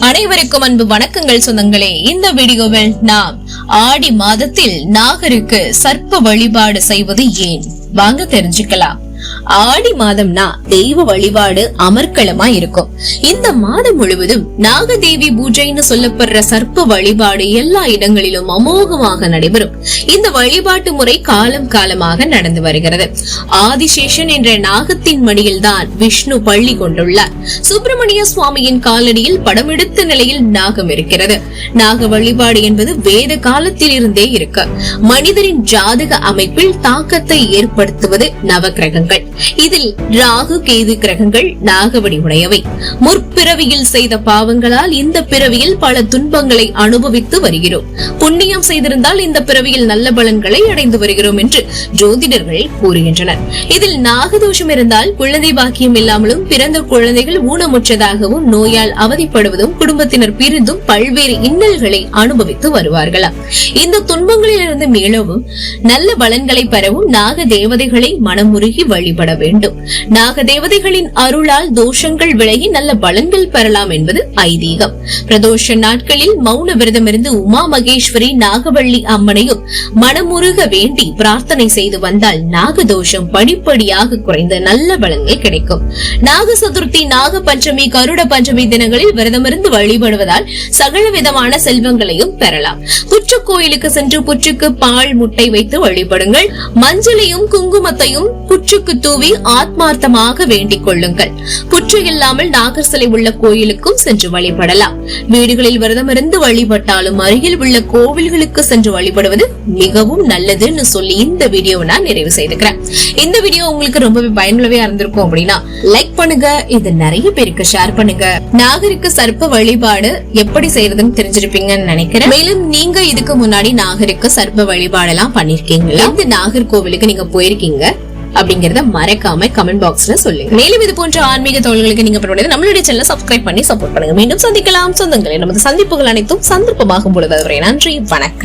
அனைவருக்கும் அன்பு வணக்கங்கள் சொந்தங்களே. இந்த வீடியோவில் நாம் ஆடி மாதத்தில் நாகருக்கு சர்ப்ப வழிபாடு செய்வது ஏன்? வாங்க தெரிஞ்சுக்கலாம். ஆடி மாதம்னா தெய்வ வழிபாடு அமர்க்களமா இருக்கும் இந்த மாதம் முழுவதும் நாகதேவி பூஜைன்னு சொல்லப்படுற சர்ப்ப வழிபாடு எல்லா இடங்களிலும் அமோகமாக நடைபெறும். இந்த வழிபாட்டு முறை காலம் காலமாக நடந்து வருகிறது. ஆதிசேஷன் என்ற நாகத்தின் மடியில் தான் விஷ்ணு பள்ளி கொண்டுள்ளார். சுப்பிரமணிய சுவாமியின் காலடியில் படமெடுத்த நிலையில் நாகம் இருக்கிறது. நாக வழிபாடு என்பது வேத காலத்தில் இருந்தே இருக்கு. மனிதரின் ஜாதக அமைப்பில் தாக்கத்தை ஏற்படுத்துவது நவகிரகங்கள் இதில் ராகு கேது கிரகங்கள் நாகவடி உடையவை. முற்பிறவியில் செய்த பாவங்களால் இந்த பிறவியில் பல துன்பங்களை அனுபவித்து வருகிறோம். புண்ணியம் செய்திருந்தால் இந்த பிறவியில் நல்ல பலன்களை அடைந்து வருகிறோம் என்று ஜோதிடர்கள் கூறுகின்றனர். இதில் நாகதோஷம் இருந்தால் குழந்தை பாக்கியம் இல்லாமலும் பிறந்த குழந்தைகள் ஊனமுற்றதாகவும் நோயால் அவதிப்படுவதும் குடும்பத்தினர் பிரிந்தும் பல்வேறு இன்னல்களை அனுபவித்து வருவார்களாம். இந்த துன்பங்களிலிருந்து மீளவும் நல்ல பலன்களை பெறவும் நாக தேவதைகளை மனமுருகி வழிபட வேண்டும். நாக தேவதைகளின் அருளால் தோஷங்கள் விலகி நல்ல பலன்கள் பெறலாம் என்பது ஐதீகம். பிரதோஷ நாட்களில் மௌன விரதமிருந்து உமா மகேஸ்வரி நாகவள்ளி அம்மனையும் மனமுருக வேண்டி பிரார்த்தனை செய்து வந்தால் நாகதோஷம் படிப்படியாக குறைந்து நல்ல பலன்கள் கிடைக்கும். நாக சதுர்த்தி நாக பஞ்சமி கருட பஞ்சமி தினங்களில் விரதமிருந்து வழிபடுவதால் சகல விதமான செல்வங்களையும் பெறலாம். புற்று கோயிலுக்கு சென்று புற்றுக்கு பால் முட்டை வைத்து வழிபடுங்கள். மஞ்சளையும் குங்குமத்தையும் புற்றுக்கு தூவி ஆத்மார்த்தமாக வேண்டிக் கொள்ளுங்கள். புற்று இல்லாமல் நாகர் சிலை உள்ள கோயிலுக்கும் சென்று வழிபடலாம். வீடுகளில் விரதமிருந்து வழிபட்டாலும் அருகில் உள்ள கோவில்களுக்கு சென்று வழிபடுவது மிகவும் நல்லதுன்னு சொல்லி இந்த வீடியோவை நான் நிறைவு செய்துக்கிறேன். இந்த வீடியோ உங்களுக்கு ரொம்பவே பயனுள்ளவே இருந்திருக்கும் அப்படின்னா லைக் பண்ணுங்க. இது நிறைய பேருக்கு ஷேர் பண்ணுங்க. நாகரிக சர்ப்ப வழிபாடு எப்படி செய்யறதுன்னு தெரிஞ்சிருப்பீங்கன்னு நினைக்கிறேன். மேலும் நீங்க இதுக்கு முன்னாடி நாகரிக சர்ப்ப வழிபாடெல்லாம் பண்ணிருக்கீங்களா? இந்த நாகர்கோவிலுக்கு நீங்க போயிருக்கீங்க? அப்படிங்கறத மறக்காம கமெண்ட் பாக்ஸ்ல சொல்லுங்க. மேலும் இது போன்ற ஆன்மீக தோழர்களுக்கு நீங்க பண்ணுவது நம்மளுடைய சேனலை சப்ஸ்கிரைப் பண்ணி சப்போர்ட் பண்ணுங்க. மீண்டும் சந்திக்கலாம். சொந்தங்களே நமது சந்திப்புகள் அனைத்தும் சந்தர்ப்பமாகும் பொழுது. அதுவரை நன்றி வணக்கம்.